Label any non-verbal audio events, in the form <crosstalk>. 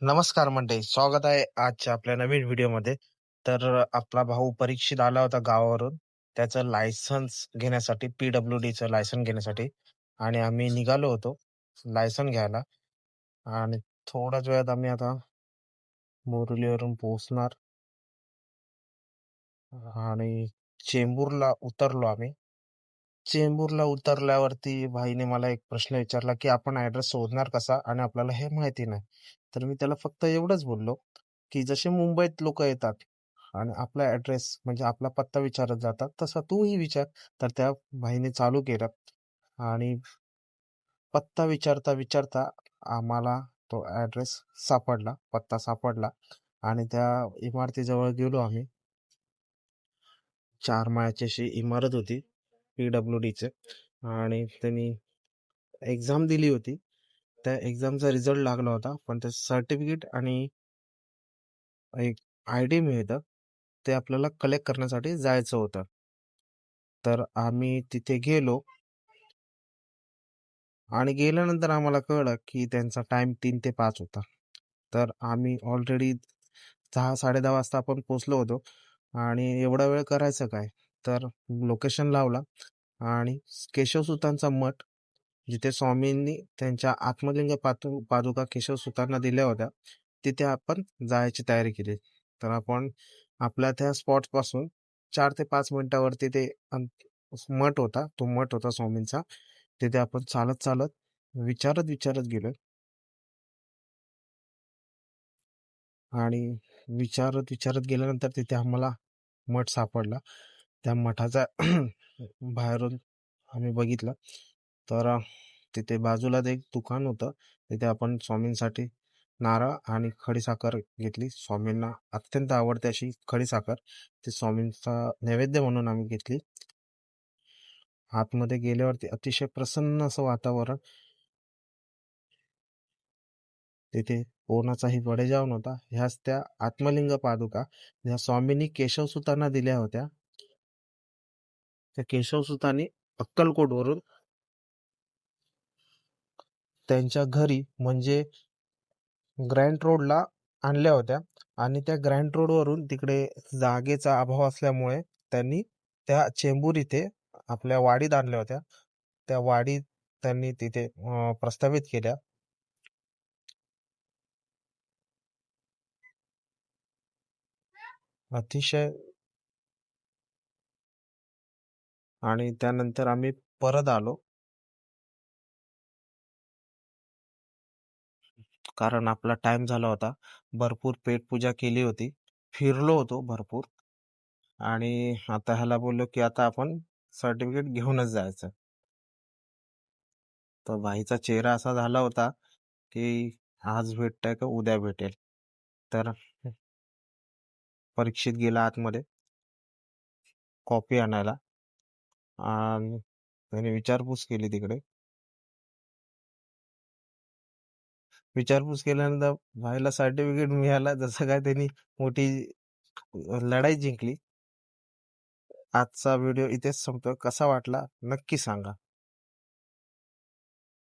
नमस्कार मंडळी स्वागत आहे आजच्या आपल्या नवीन व्हिडिओमध्ये. तर आपला भाऊ परीक्षित आला होता गावावरून. त्याचं लायसन्स घेण्यासाठी पीडब्ल्यू डीचं लायसन घेण्यासाठी. आणि आम्ही निघालो होतो लायसन घ्यायला. आणि थोड्याच वेळात आम्ही आता बोरिवलीवरून पोहोचणार. आणि चेंबूरला उतरलो आम्ही. चेंबूरला उतरल्यावरती भाईने मला एक प्रश्न विचारला की आपण ऍड्रेस शोधणार कसा? आणि आपल्याला हे माहिती नाही. तर मी त्याला फक्त एवढंच बोललो की जसे मुंबईत लोक येतात आणि आपला ऍड्रेस म्हणजे आपला पत्ता विचारत जातात तसा तूही विचार. तर त्या भाईने चालू केलं आणि पत्ता विचारता विचारता आम्हाला तो ऍड्रेस सापडला पत्ता सापडला आणि त्या इमारतीजवळ गेलो आम्ही. चार माळ्याची अशी इमारत होती. पीडब्ल्यू डीचे. आणि त्यांनी एक्झाम दिली होती. त्या एक्झामचा रिझल्ट लागला होता. पण ते सर्टिफिकेट आणि एक आय डी मिळतं. ते आपल्याला कलेक्ट करण्यासाठी जायचं होतं. तर आम्ही तिथे गेलो. आणि गेल्यानंतर आम्हाला कळलं की त्यांचा टाइम तीन ते पाच होता. तर आम्ही ऑलरेडी दहा साडे दहा वाजता आपण पोचलो होतो. आणि एवढा वेळ करायचं काय? तर लोकेशन लावला आणि केशवसुतांचा मठ जिथे स्वामींनी त्यांच्या आत्मलिंग पातु पादुका केशवसुतांना दिल्या होत्या तिथे आपण जायची तयारी केली. तर आपण आपल्या त्या स्पॉटपासून चार ते पाच मिनिटावरती ते मठ होता तो मठ होता स्वामींचा. तिथे आपण चालत चालत विचारत विचारत गेलो. आणि विचारत विचारत गेल्यानंतर तिथे आम्हाला मठ सापडला. त्या मठाचा <clears throat> बाहेरून आम्ही बघितलं. तर तिथे बाजूलाच एक दुकान होतं. तिथे आपण स्वामींसाठी नारळ आणि खडीसाखर घेतली. स्वामींना अत्यंत आवडते अशी खडीसाखर ती स्वामींचा नैवेद्य म्हणून आम्ही घेतली. आतमध्ये गेल्यावरती अतिशय प्रसन्न असं वातावरण. तिथे कोणाचाही बडेजाव नव्हता. ह्याच त्या आत्मलिंग पादुका. ज्या स्वामींनी केशवसुतांना दिल्या होत्या. त्या केशवसुतांनी अक्कलकोटवरून त्यांच्या घरी म्हणजे ग्रँड रोडला आणल्या होत्या. आणि त्या ग्रँड रोडवरून तिकडे जागेचा अभाव असल्यामुळे त्यांनी त्या चेंबूर इथे आपल्या वाडीत आणल्या होत्या. त्या वाडीत त्यांनी तिथे प्रस्थापित केल्या. अतिशय आणि त्यानंतर आम्ही परत आलो. कारण आपला टाइम झाला होता. भरपूर पेटपूजा केली होती. फिरलो होतो भरपूर. आणि आता ह्याला बोललो की आता आपण सर्टिफिकेट घेऊनच जायचं. तर भाईचा चेहरा असा झाला होता की आज भेटतंय का उद्या भेटेल. तर परीक्षेत गेला आतमध्ये. कॉपी आणायला. आणि त्याने म्हणजे विचारपूस केली तिकडे. विचारपूस केल्यानंतर भाईला सर्टिफिकेट मिळाला जसं काय त्यांनी मोठी लढाई जिंकली. आजचा व्हिडिओ इथेच संपतो कसा वाटला? नक्की सांगा.